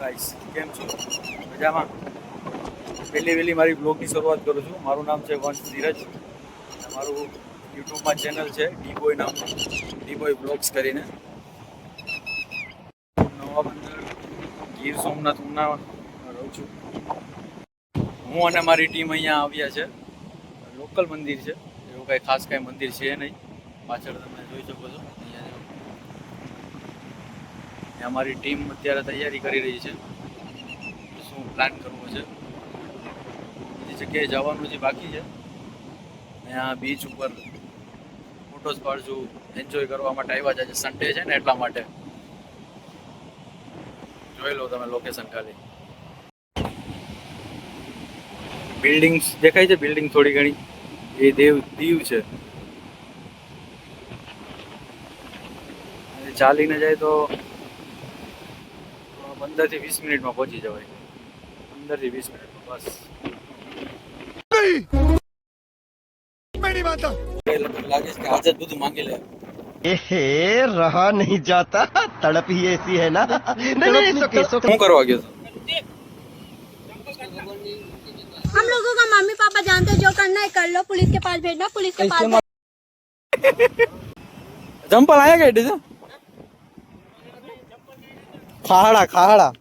Guys, કેમ છો? મજામાં? પહેલી વહેલી મારી બ્લોગની શરૂઆત કરું છું. મારું નામ છે વંશ ધીરજ. મારું યુટ્યુબમાં ચેનલ છે ડી બોય નામ. ડી બોય બ્લોગ્સ કરીને. નવા બંદર. ગીર સોમનાથ ઉના રહું છું. હું અને મારી ટીમ અહીંયા આવ્યા છે. લોકલ મંદિર છે. એવું કાંઈ ખાસ કાંઈ મંદિર છે નહીં. પાછળ તમે જોઈ શકો છો અહીંયા જો. ત્યાં અમારી ટીમ અત્યારે તૈયારી કરી રહી છે. શું પ્લાન કરવો છે? બીજી જગ્યાએ જવાનું જે બાકી છે. અહીંયા બીચ ઉપર ફોટોઝ પાડશું એન્જોય કરવા માટે આવ્યા છે. સન્ડે છે ને એટલા માટે. જોઈ લો તમે લોકેશન ખાલી. બિલ્ડિંગ્સ દેખાય છે બિલ્ડિંગ થોડી ઘણી? એ દેવ, દીવ છે. ચાલીને જાય તો પંદર થી વીસ મિનિટમાં પહોંચી જવાય પંદર થી વીસ મિનિટમાં બસ લાગે છે કે આજે જ બધું માંગી લે एहे रहा नहीं जाता तड़प ही ऐसी है ना नहीं नहीं सुके सुके શું કરવા ગયો હતો हम लोगों का मम्मी पापा जानते हैं, जो करना है कर लो पुलिस के पास भेजना पुलिस के पास ચંપલ આયા કઈ દીધું ખાહડા ખાહડા.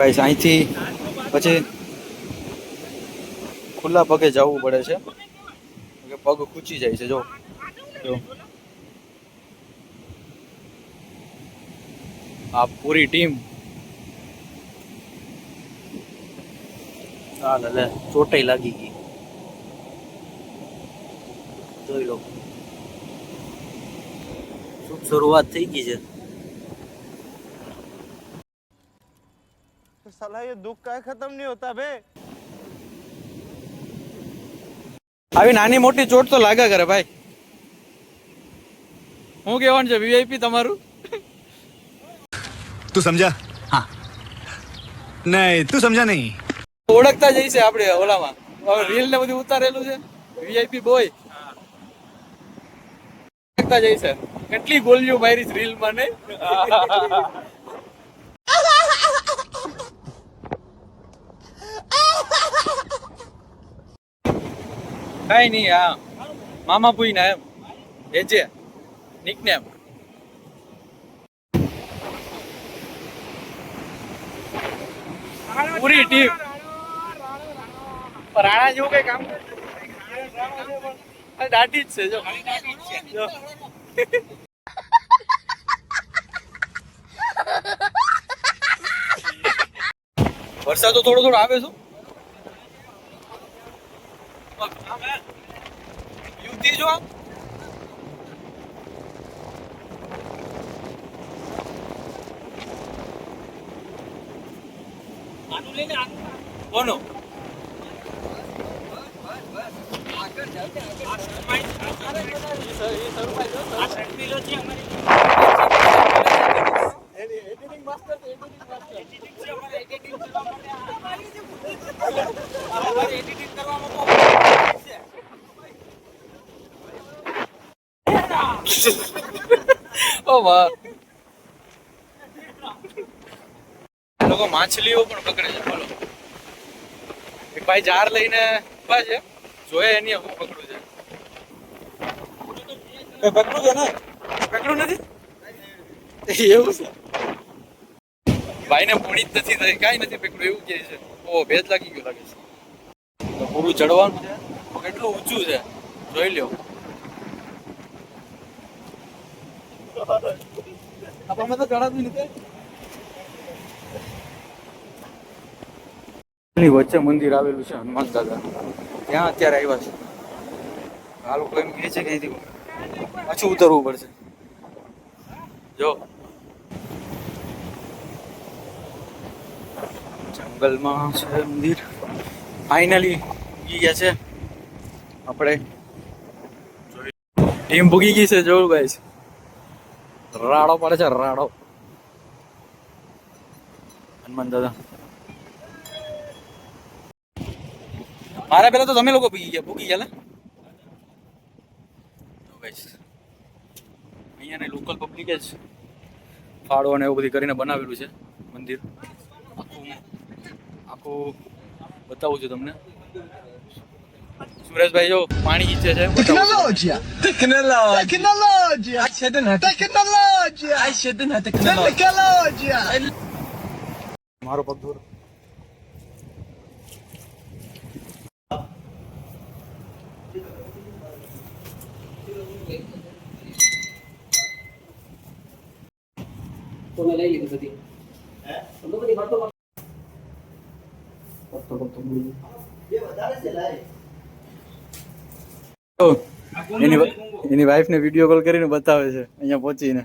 ગાઈસ અહીંથી પછી ખુલ્લા પગે જવું પડે છે. કે પગ ખૂચી જાય છે, જો. જો. આ પૂરી ટીમ. હાલ લે, ચોટાઈ લાગી ગઈ. જોઈ લો. શરૂઆત થઈ ગઈ છે साला ये दुख का खत्म नहीं होता बे આવી નાની મોટી ચોટ તો લાગ્યા કરે ભાઈ હું કહેવાનું છે વીઆઈપી તમારું तू समझा हाँ नहीं तू समझा नहीं ઓળખતા જઈશે આપણે ઓલામાં હવે રીલ ને બધું ઉતારેલું છે વીઆઈપી બોય ઓળખતા જઈશે કેટલી ગોલીઓ મારી રીલ મને કઈ નહીં હા મામા પુઈ ના એમ એજે નિકનેમ પૂરી ટીમ રાણા જેવું કઈ કામ દાઢી જ છે. જો. વરસાદ તો થોડો થોડો આવે છે. યુવતી જો આમ. કોનો ઓ વાહ. લોકો માછલીઓ પણ પકડે છે બોલો. એક ભાઈ જાર લઈને ઊભા છે. જોયે એની હું પકડું છે. પકડું છે ને? પકડું નથી? એવું છે? ભાઈને પૂણી જ નથી થઈ કાંઈ નથી પકડ્યું એવું કહે છે. ઓ ભેજ લાગી ગયો લાગે છે. પૂરું ચડવાનું છે. કેટલું ઊંચું છે? જોઈ લ્યો. આપણામાં તો ચડાતું નથી. વચ્ચે મંદિર આવેલું છે હનુમાન દાદા. ત્યાં અત્યારે આવ્યા છે? આ લોકો એમ કહે છે કે પાછું ઉતરવું પડશે. જો. જંગલમાં છે મંદિર. ફાઇનલી પૂગી ગયા છે. આપણે ટીમ ભૂગી ગઈ છે જોયું ગાઈસ રાડો પડે છે, રાડો. હનુમાન દાદા. મારા પેલા તો તમે લોકો ભૂગી ગયા ભૂગી ગયા ને તો ગાઈસ અહીંયા ને લોકલ પબ્લિક જ ફાળો અને એવું બધી કરીને બનાવેલું છે મંદિર. આખું આખું બતાવું છું તમને. સુરેશભાઈ જો પાણી ઈચ્છે છે બતાવું છું. Tecnologia! આ Tecnologia! ટેકનોલોજી મારો પગ દૂર. તો એની એની વાઈફ ને વિડીયો કોલ કરીને બતાવે છે અહીંયા પહોંચીને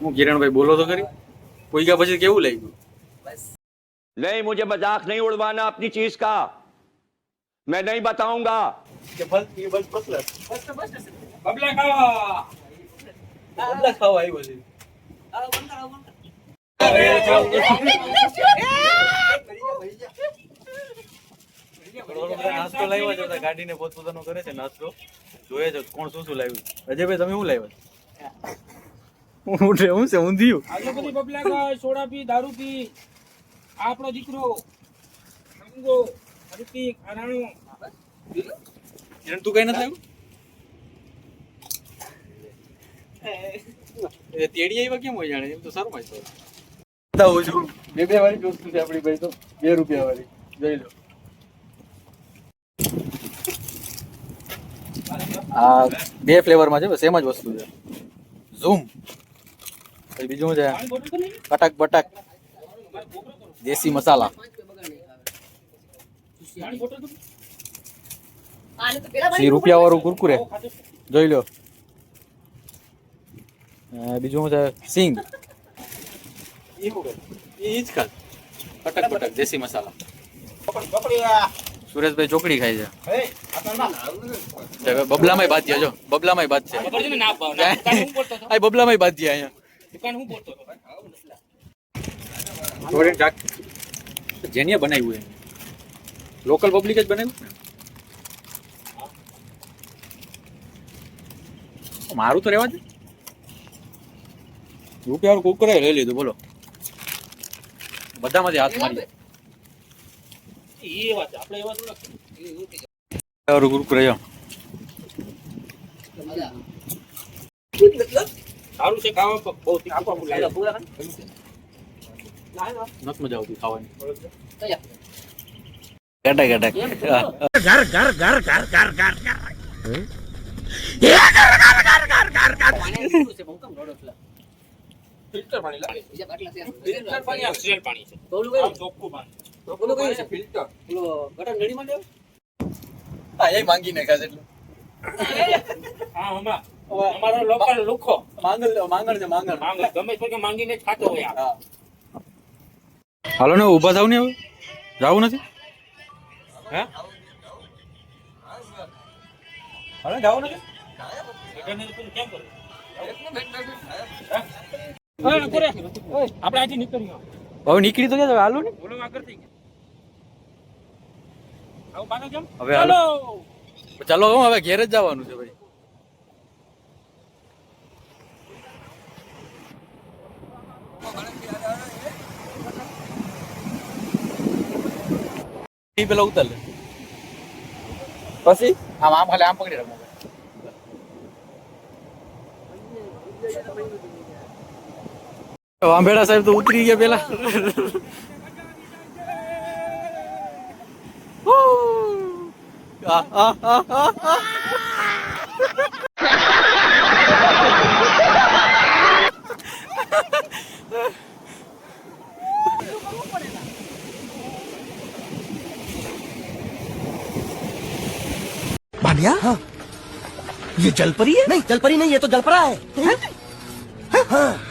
હું કિરણભાઈ બોલો તો ખરી કોઈ ગયા પછી કેવું લાગ્યું नहीं मुझे मजाक नहीं उड़वाना अपनी चीज का मैं नहीं बताऊंगा કે બસ એ બસ બસ બબલા ખાવા છે. નાસ્તો લાવ્યો છે બધા ગાડીને પોતપોતાનો કરે છે નાસ્તો. જોઈએ છે કોણ શું શું લાવ્યું. અજયભાઈ તમે શું લાવ્યા? હું છે હું છે ઊંધિયું આજે બધી બબલા સોડા પી દારૂ પી. આપણો દીકરો મંગો અરાણો તું કઈ નથી લાવ્યું એ તેડી આવ્યા કેમ હોય જાણે? એમ તો સારું હોય બતાવું છું. બે બે વાળી વસ્તુ છે આપણી ભાઈ તો. બે રૂપિયા વાળી. જોઈ લો. આ બે ફ્લેવરમાં છે સેમ જ વસ્તુ છે. ઝૂમ. પછી બીજું છે કટક બટક. દેશી મસાલા. રૂપિયા વાળું કુરકુરે. જોઈ લો. બીજું શું છે સિંગ એ જ ખાલ કટક બટક દેશી મસાલા. સુરેશભાઈ ચોકડી ખાય છે. બબલામાં બાદ જો. બબલામાં બાદ છે ખબર છે ને ના ભાવ ના દુકાન હું બોલતો હતો. આ બબલામાંય બાદ અહીંયા. દુકાન હું બોલતો હતો. થોડી ચાક. જેનીએ બનાવ્યું એ. લોકલ પબ્લિક જ બનાવ્યું ને? મારું તો રહેવા દે. રૂપિયા કુકરે લઈ લીધું બોલો બધામાંથી હાથ મારી એ વાત છે. આપણે એવા થોડા જો સારું છે ખાવા બહુ લાગે. નથી મજા આવતી ખાવાની કટક કટક ફિલ્ટર પાણી લાગે. ફિલ્ટર પાણી આ પાણી છે. આમ ચોખ્ખું પાણી હા એ માંગી ને ખાસ એટલું. હા હમણાં. અમારો લોકલ લુખો. માંગણ માંગણ છે માંગણ. માંગણ. ગમે તો કે માંગીને ખાતો હોય આ. હાલો ને ઊભા થાવ ને હવે? જાવું નથી? હે? હાલો જાવું નથી? કેમ કરું? આપણે હવે નીકળી તો ગયા હવે હાલો ને બોલો આગળ થઈ ગયા આવું પાછા કેમ હવે હાલો. ચાલો હવે ઘેર જ જવાનું છે ભાઈ પેલા ઉતર લે પછી આમ આમ ખાલી આમ પકડી રાખો વાંભેડા સાહેબ તો ઉતરી ગયા પેલા આ આ આ આ આ भानिया हाँ ये जलपरी है नहीं जलपरी नहीं ये तो जलपरा है हाँ ये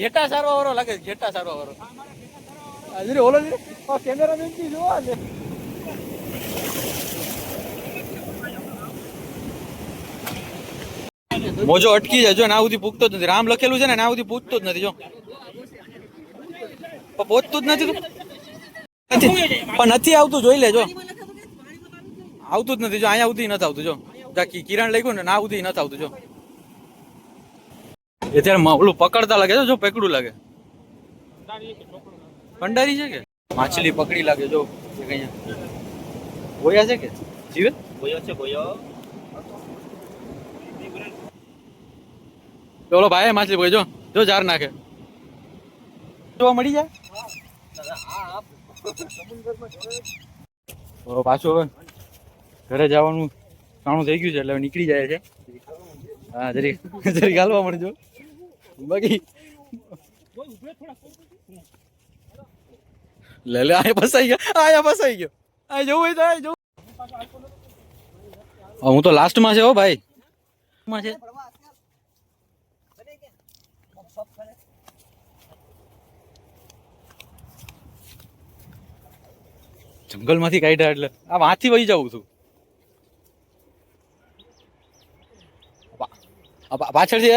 ઘેટા સારો વાળો લાગે છે, ઘેટા સારો વાળો. હાજરી ઓલો કેમેરામેનથી જોવા છે. મોજો અટકી જાય જો ના સુધી પૂગતો જ નથી. રામ લખેલું છે ને ના સુધી પૂછતો જ નથી જો. પણ પહોંચતું જ નથી પણ નથી આવતું જોઈ લેજો. આવતું જ નથી જો. અહીંયા સુધી નથી આવતું જો. કિરણ લખ્યું ને ના સુધી નથી આવતું જો. એ ત્યારે ઓલું પકડતા લાગે છે જો પકડું લાગે. ભંડારી છે કે? માછલી પકડી લાગે જો ગોયા છે કે? જીવે? ગોયો છે ગોયો ઓલો ભાઈ માછલી પકડી જો જો જાર નાખે. જોવા મળી જાય? પાછું હવે ઘરે જવાનું કાણું થઈ ગયું છે એટલે નીકળી જાય છે. હા જરી જરી ગાલવા મળજો. બાકી લે લે આયા ફસાઈ ગયા આયા ફસાઈ ગયો. આ જવું હોય તો આ જવું. હું તો લાસ્ટમાં છે હો ભાઈ. માં છે. જંગલમાંથી કાઢ્યા એટલે. આ વાંચી વહી જાઉં છું. પાછળથી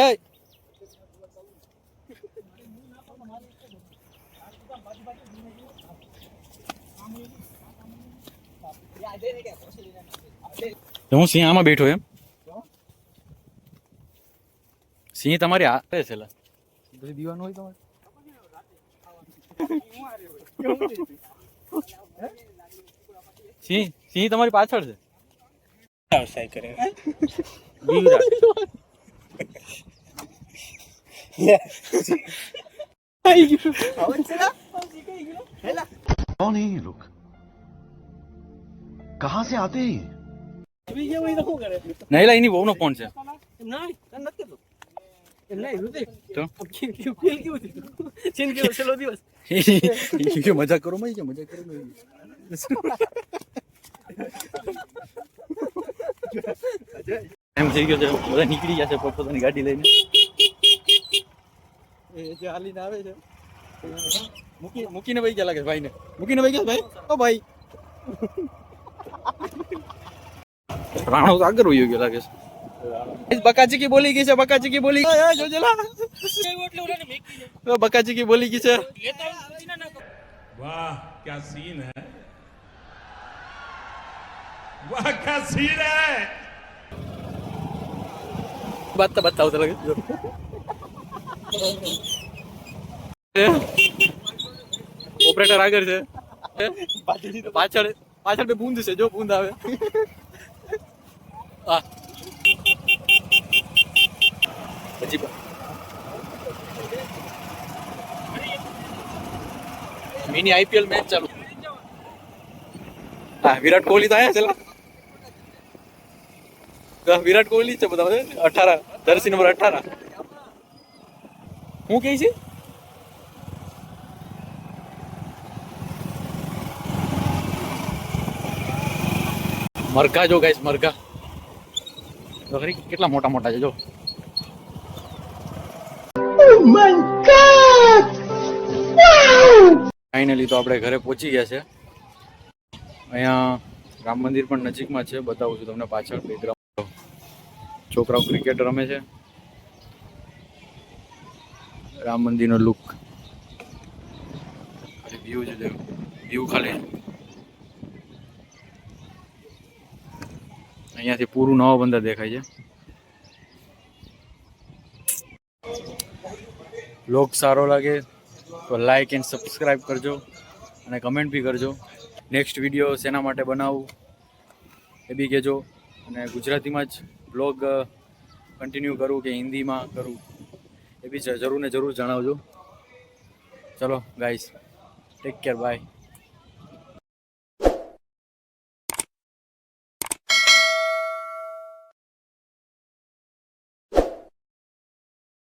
તો હું સિંહ આમાં બેઠો એમ? સિંહ તમારી હાથે છે પછી દીવાનું હોય તમારે? સિંહ સિંહ તમારી પાછળ છે. વ્યવસાય કરે. દીવ રાખે. આવી ગયું. કોણ એ લોકો? कहाँ से आते हैं ये? નહીં લા એની બહુનો ફોન છે તો એ મજાક કરો મય કે મજાક કરો મય. એમ થઈ ગયો છે બધા નીકળી ગયા છે પોતપોતાની ગાડી લઈને એ જે હાલીને આવે છે મૂકી મૂકીને વહી ગયા લાગે છે ભાઈને મૂકીને વહી ગયા છે ભાઈ ઓ ભાઈ રાણો તો આગળ ગયો લાગે છે. બકાચીકી બોલી ગઈ છે બકાચીકી બોલી જોજેલા. બકાચીકી બોલી ગઈ છે. વાહ ક્યા સીન હે? વાહ ક્યા સીન હે? બત્તા બત્તા ઉતર લાગે. ઓપરેટર આગળ છે. પાછળ પાછળ બૂંદ છે જો બૂંદ આવે. આ પછી મિની આઈપીએલ મેચ ચાલુ. હા વિરાટ કોહલી તો આયા છે વિરાટ કોહલી છે બધા અઠાર જર્સી નંબર અઠાર. હું કે છે? મરઘા જો ગાઈસ મરઘા. તો ખરી કેટલા મોટા મોટા છે જો. ફાઇનલી તો આપણે ઘરે પહોંચી ગયા છે. અહીંયા રામ મંદિર પણ નજીકમાં છે બતાવું છું તમને પાછળ બેકગ્રાઉન્ડ છોકરાઓ ક્રિકેટ રમે છે. રામ મંદિરનો લુક વ્યૂ છે વ્યૂ ખાલી. અહીંયાથી પૂરું નવો બંદર દેખાય છે. બ્લોગ સારો લાગે તો લાઈક એન્ડ સબસ્ક્રાઈબ કરજો અને કમેન્ટ બી કરજો. નેક્સ્ટ વીડિયો શેના માટે બનાવવું એ બી કહેજો. અને ગુજરાતીમાં જ બ્લોગ કન્ટિન્યુ કરું કે હિન્દીમાં કરું એ બી જરૂર ને જરૂર જણાવજો. ચલો ગાઈસ ટેક કેર બાય